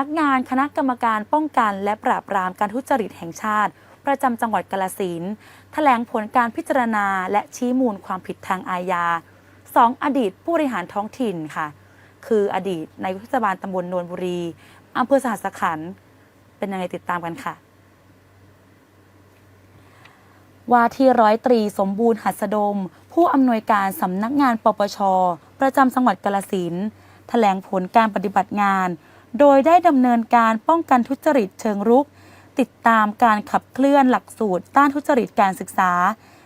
นักงานคณะกรรมการป้องกันและปราบปรามการทุจริตแห่งชาติ ประจำจังหวัดกาลสินแถลงผลการพิจารณาและชี้มูลความผิดทางอาญาสองอดีตผู้บริหารท้องถิ่นค่ะ คืออดีตนายกเทศบาลตำบลโนนบุรีอำเภอสหัสขันเป็นยังไงติดตามกันค่ะ ว่าที่ร้อยตรีสมบูรณ์หัสดม ผู้อำนวยการสำนักงานปปช ประจำจังหวัดกาลสินแถลงผลการปฏิบัติงาน โดยได้ดำเนินการป้องกันทุจริตเชิงรุก ติดตามการขับเคลื่อนหลักสูตรต้านทุจริตการศึกษา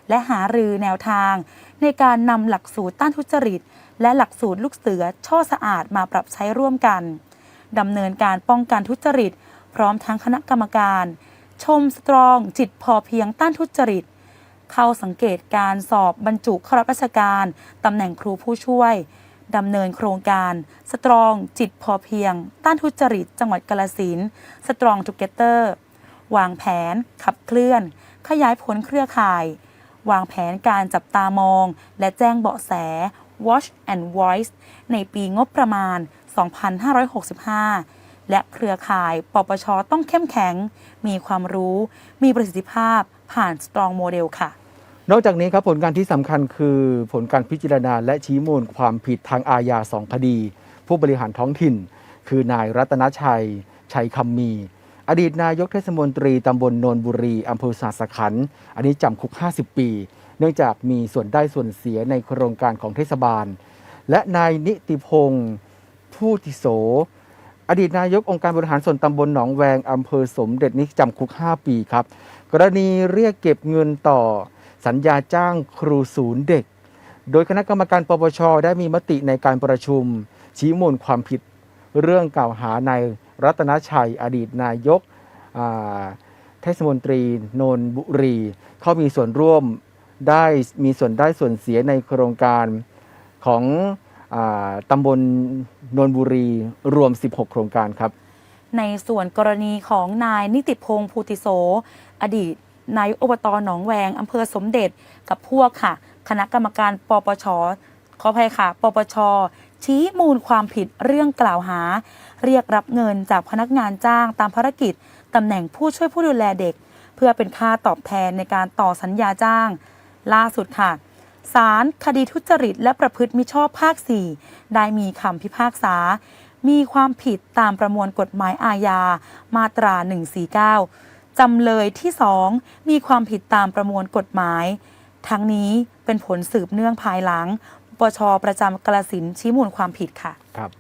และหารือแนวทาง ในการนำหลักสูตรต้านทุจริต และหลักสูตรลูกเสือช่อสะอาดมาปรับใช้ร่วมกันดำเนินการป้องกันทุจริต พร้อมทั้งคณะกรรมการ ชมสตรองจิตพอเพียงต้านทุจริต เข้าสังเกตการสอบบรรจุข้าราชการตำแหน่งครูผู้ช่วย ดำเนินโครงการ สตรองจิตพอเพียง ต้านทุจริต จังหวัดกาลสินสตรองทูเกเตอร์ วางแผน ขับเคลื่อน ขยายผลเครือข่าย วางแผนการจับตามอง และแจ้งเบาะแส Watch and Voice ในปีงบประมาณ 2565 และเครือข่ายปปชต้องเข้มแข็ง มีความรู้ มีประสิทธิภาพผ่าน Strong Model ค่ะ นอกจากนี้ครับผลการที่สำคัญคือผลการพิจารณาและชี้มูลความผิดทางอาญาสองคดี ผู้บริหารท้องถิ่น คือนายรัตนชัย ชัยคำมี อดีตนายกเทศมนตรีตำบลโนนบุรีอำเภอสาสขัน อันนี้จำคุก 50 ปี เนื่องจากมีส่วนได้ส่วนเสียในโครงการของเทศบาล และนายนิติพงศ์ผู้ติโส อดีตนายกองค์การบริหารส่วนตำบลหนองแวงอำเภอสมเด็จนี่จำคุก 5 ปีครับ กรณีเรียกเก็บเงินต่อ สัญญาจ้างครูศูนย์เด็ก โดยคณะกรรมการปปชได้มีมติในการประชุม ชี้มูลความผิด เรื่องกล่าวหานายรัตนชัยอดีตนายกเทศมนตรีนนบุรี เข้ามีส่วนร่วมได้มีส่วนได้ส่วนเสียในโครงการของอตำบลนนบุรีรวม 16 โครงการครับ ในส่วนกรณีของนายนิติพงศ์ภูติโส อดีต นายกอบตหนองแวงอำเภอสมเด็จกับพวกค่ะ คณะกรรมการปปชขออภัยค่ะ ปปช ชี้มูลความผิดเรื่องกล่าวหา เรียกรับเงินจากพนักงานจ้างตามภารกิจตำแหน่งผู้ช่วยผู้ดูแลเด็ก เพื่อเป็นค่าตอบแทนในการต่อสัญญาจ้าง ล่าสุดค่ะศาลคดีทุจริตและประพฤติมิชอบภาค 4 ได้มีคำพิพากษา มีความผิดตามประมวลกฎหมายอาญา มาตรา 149 จำเลยที่สองมีความผิดตามประมวลกฎหมาย ทั้งนี้เป็นผลสืบเนื่องภายหลัง ปชประจำกระสินชี้มูลความผิดค่ะ ครับ